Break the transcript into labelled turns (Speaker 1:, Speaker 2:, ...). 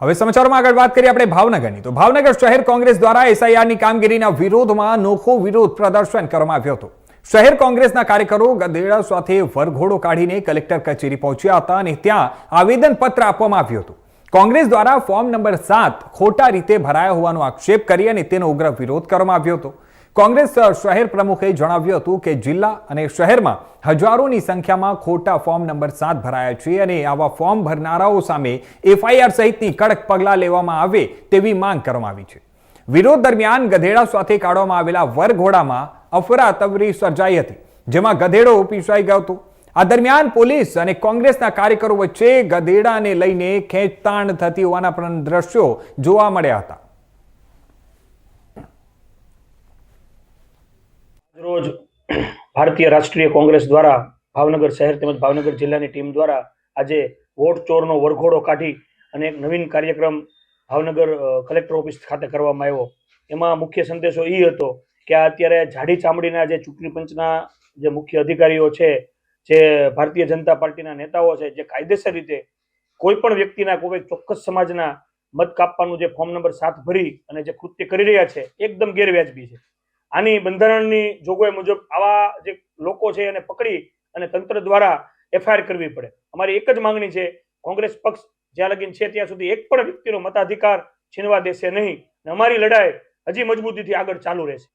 Speaker 1: હવે સમાચારોમાં આગળ વાત કરીએ આપણે ભાવનગરની. તો ભાવનગર શહેર કોંગ્રેસ દ્વારા એસઆઈઆરની કામગીરીના વિરોધમાં નોખો વિરોધ પ્રદર્શન કરવામાં આવ્યો હતો. શહેર કોંગ્રેસના કાર્યકરો ગધેડા સાથે વરઘોડો કાઢીને કલેક્ટર કચેરી પહોંચ્યા હતા અને ત્યાં આવેદનપત્ર આપવામાં આવ્યું હતું. કોંગ્રેસ દ્વારા ફોર્મ નંબર સાત ખોટા રીતે ભરાયા હોવાનો આક્ષેપ કરી અને તેનો ઉગ્ર વિરોધ કરવામાં આવ્યો હતો. કોંગ્રેસ શહેર પ્રમુખે જણાવ્યું હતું કે જિલ્લા અને શહેરમાં હજારોની સંખ્યામાં ખોટા ફોર્મ નંબર સાત ભરાયા છે અને આવા ફોર્મ ભરનારાઓ સામે એફઆઈઆર સહિતની કડક પગલાં લેવામાં આવે તેવી માંગ કરવામાં આવી છે. વિરોધ દરમિયાન ગધેડા સાથે કાઢવામાં આવેલા વરઘોડામાં અફરાતફરી સર્જાઈ હતી, જેમાં ગધેડો પીસાઈ ગયો હતો. આ દરમિયાન પોલીસ અને કોંગ્રેસના કાર્યકરો વચ્ચે ગધેડાને લઈને ખેંચતાણ થતી હોવાના પણ દ્રશ્યો જોવા મળ્યા હતા.
Speaker 2: ભારતીય રાષ્ટ્રીય કોંગ્રેસ દ્વારા ભાવનગર શહેર તેમજ ભાવનગર જિલ્લાની ટીમ દ્વારા આજે વોટ ચોરનો વરઘોડો કાઢી અને એક નવીન કાર્યક્રમ ભાવનગર કલેક્ટર ઓફિસ ખાતે કરવામાં આવ્યો. એમાં મુખ્ય સંદેશો એ હતો કે અત્યારે જાડી ચામડીના જે ચૂંટણી પંચના જે મુખ્ય અધિકારીઓ છે, જે ભારતીય જનતા પાર્ટીના નેતાઓ છે, જે કાયદેસર રીતે કોઈ પણ વ્યક્તિના, કોઈ ચોક્કસ સમાજના મત કાપવાનું જે ફોર્મ નંબર સાત ભરી અને જે કૃત્ય કરી રહ્યા છે એકદમ ગેરવ્યાજબી છે. આની બંધારણની જોગવાઈ મુજબ આવા જે લોકો છે એને પકડી અને તંત્ર દ્વારા એફઆઈઆર કરવી પડે. અમારી એક જ માંગણી છે, કોંગ્રેસ પક્ષ જ્યાં લગીન છે ત્યાં સુધી એક પણ વ્યક્તિનો મતાધિકાર છીનવા દેશે નહીં. અમારી લડાઈ હજી મજબૂતીથી આગળ ચાલુ રહેશે.